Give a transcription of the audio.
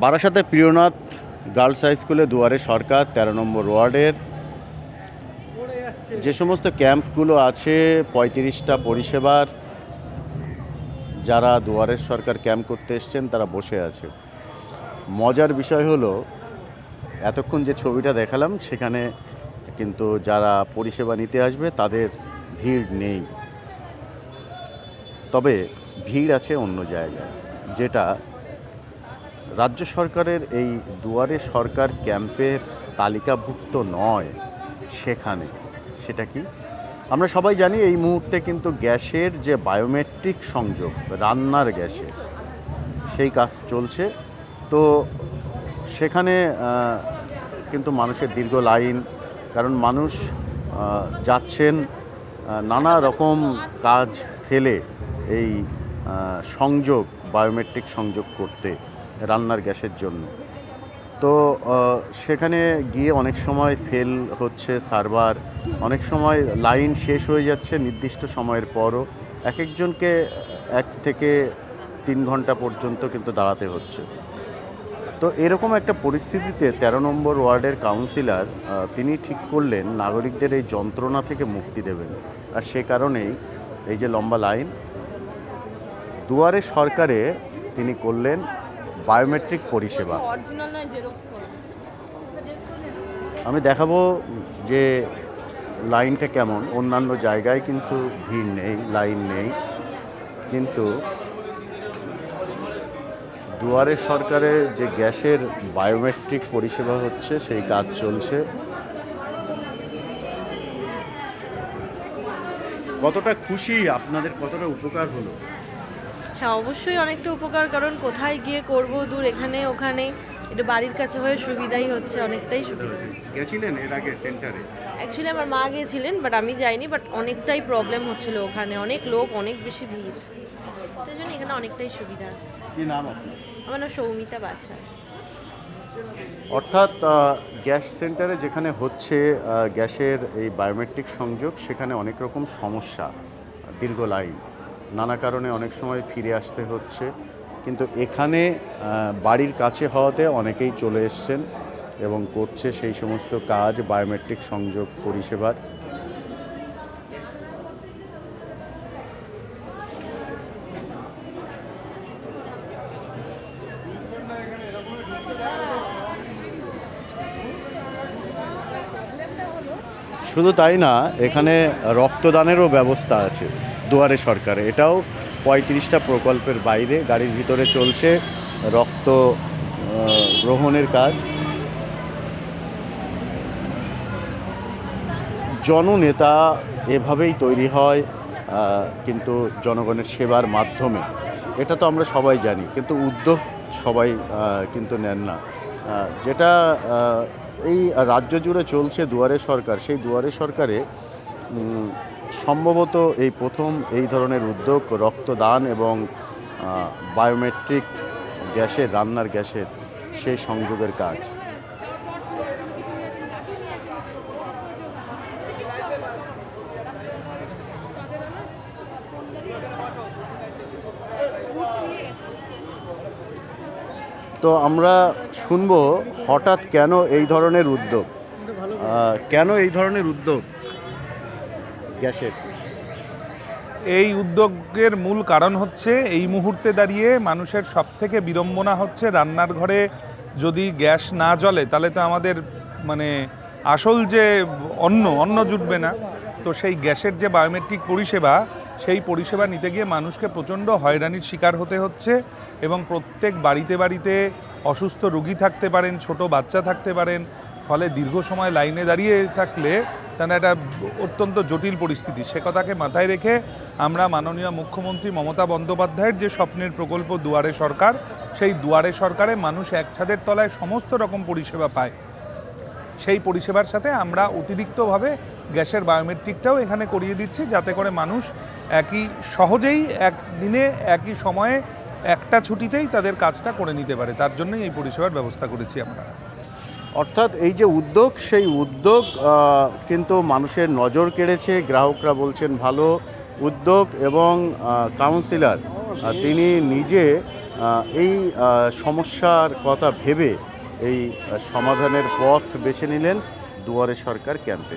বারাসাতে Priyanath girls high স্কুলে দুয়ারে সরকার, তেরো নম্বর ওয়ার্ডের। যে সমস্ত ক্যাম্পগুলো আছে, পঁয়ত্রিশটা পরিষেবার, যারা দুয়ারের সরকার ক্যাম্প করতে এসছেন, তারা বসে আছে। মজার বিষয় হলো, এতক্ষণ যে ছবিটা দেখালাম, সেখানে কিন্তু যারা পরিষেবা নিতে আসবে, তাদের ভিড় নেই। তবে ভিড় আছে অন্য জায়গায়, যেটা রাজ্য সরকারের এই দুয়ারে সরকার ক্যাম্পের তালিকাভুক্ত নয় সেখানে। সেটা কি? আমরা সবাই জানি এই মুহূর্তে কিন্তু গ্যাসের যে বায়োমেট্রিক সংযোগ, রান্নার গ্যাসে, সেই কাজ চলছে। তো সেখানে কিন্তু মানুষের দীর্ঘ লাইন, কারণ মানুষ যাচ্ছেন নানা রকম কাজ ফেলে এই সংযোগ, বায়োমেট্রিক সংযোগ করতে। রান্নার গ্যাসের জন্য। তো সেখানে গিয়ে অনেক সময় ফেল হচ্ছে সার্ভার অনেক সময় লাইন শেষ হয়ে যাচ্ছে নির্দিষ্ট সময়ের পরও। এক একজনকে এক থেকে তিন ঘণ্টা পর্যন্ত কিন্তু দাঁড়াতে হচ্ছে। তো, এরকম একটা পরিস্থিতিতে তেরো নম্বর ওয়ার্ডের কাউন্সিলর তিনি ঠিক করলেন নাগরিকদের এই যন্ত্রণা থেকে মুক্তি দেবেন। আর সে কারণেই এই যে লম্বা লাইন দুয়ারে সরকারে তিনি করলেন বায়োমেট্রিক পরিষেবা। আমি দেখাবো যে লাইনটা কেমন। অন্যান্য জায়গায় কিন্তু ভিড় নেই লাইন নেই। কিন্তু দুয়ারে সরকারে যে গ্যাসের বায়োমেট্রিক পরিষেবা হচ্ছে সেই কাজ চলছে। কতটা খুশি আপনাদের কতটা উপকার হলো? হ্যাঁ অবশ্যই অনেকটা উপকার কারণ কোথায় গিয়ে করব দূর এখানে ওখানে এটা বাড়ির কাছে হয়ে সুবিধাই হচ্ছে অনেকটাই সুবিধা গেছিলেন এর আগে সেন্টারে অ্যাকচুয়ালি আমার মা গিয়েছিলেন বাট আমি যাইনি বাট অনেকটাই প্রবলেম হচ্ছিল ওখানে অনেক লোক অনেক বেশি ভিড়। তাই জন্য এখানে অনেকটাই সুবিধা। কি নাম আপনার? আমার নাম সৌমিতা বাছা অর্থাৎ গ্যাস সেন্টারে যেখানে হচ্ছে গ্যাসের এই বায়োমেট্রিক সংযোগ সেখানে অনেক রকম সমস্যা দীর্ঘ লাইন নানা কারণে অনেক সময় ফিরে আসতে হচ্ছে। কিন্তু এখানে বাড়ির কাছে হওয়াতে অনেকেই চলে এসছেন এবং করছে সেই সমস্ত কাজ, বায়োমেট্রিক সংযোগ, পরিষেবার। শুধু তাই না, এখানে রক্তদানেরও ব্যবস্থা আছে। দুয়ারে সরকার। এটাও পঁয়ত্রিশটা প্রকল্পের বাইরে, গাড়ির ভিতরে চলছে রক্ত গ্রহণের কাজ। জননেতা এভাবেই তৈরি হয় কিন্তু জনগণের সেবার মাধ্যমে। এটা তো আমরা সবাই জানি, কিন্তু উদ্যোগ সবাই কিন্তু নেন না। যেটা এই রাজ্য জুড়ে চলছে দুয়ারে সরকার, সেই দুয়ারে সরকারে সম্ভবত এই প্রথম এই ধরনের উদ্যোগ রক্তদান এবং বায়োমেট্রিক গ্যাসের, রান্নার গ্যাসের সেই সংযোগের কাজ। তো আমরা শুনব হঠাৎ কেন এই ধরনের উদ্যোগ? কেন এই ধরনের উদ্যোগ? গ্যাসের। এই উদ্যোগের মূল কারণ হচ্ছে এই মুহূর্তে দাঁড়িয়ে মানুষের সব থেকে বিড়ম্বনা হচ্ছে রান্নার ঘরে যদি গ্যাস না জ্বলে, তাহলে তো আমাদের মানে আসল যে অন্ন অন্ন জুটবে না। তো সেই গ্যাসের যে বায়োমেট্রিক পরিষেবা, সেই পরিষেবা নিতে গিয়ে মানুষকে প্রচণ্ড হয়রানির শিকার হতে হচ্ছে এবং প্রত্যেক বাড়িতে বাড়িতে অসুস্থ রুগী থাকতে পারেন, ছোট বাচ্চা থাকতে পারেন। ফলে দীর্ঘ সময় লাইনে দাঁড়িয়ে থাকলে তাহলে একটা অত্যন্ত জটিল পরিস্থিতি? সে কথাকে মাথায় রেখে আমরা মাননীয় মুখ্যমন্ত্রী মমতা বন্দ্যোপাধ্যায়ের যে স্বপ্নের প্রকল্প দুয়ারে সরকার, সেই দুয়ারে সরকারে মানুষ এক ছাদের তলায় সমস্ত রকম পরিষেবা পায়। সেই পরিষেবার সাথে আমরা অতিরিক্তভাবে গ্যাসের বায়োমেট্রিকটাও এখানে করিয়ে দিচ্ছি, যাতে করে মানুষ একই সহজেই এক দিনে একই সময়ে একটা ছুটিতেই তাদের কাজটা করে নিতে পারে। তার জন্যই এই পরিষেবার ব্যবস্থা করেছি আমরা। অর্থাৎ এই যে উদ্যোগ, সেই উদ্যোগ কিন্তু মানুষের নজর কেড়েছে, গ্রাহকরা বলছেন ভালো উদ্যোগ এবং কাউন্সিলর তিনি নিজে এই সমস্যার কথা ভেবে এই সমাধানের পথ বেছে নিলেন দুয়ারে সরকার ক্যাম্পে।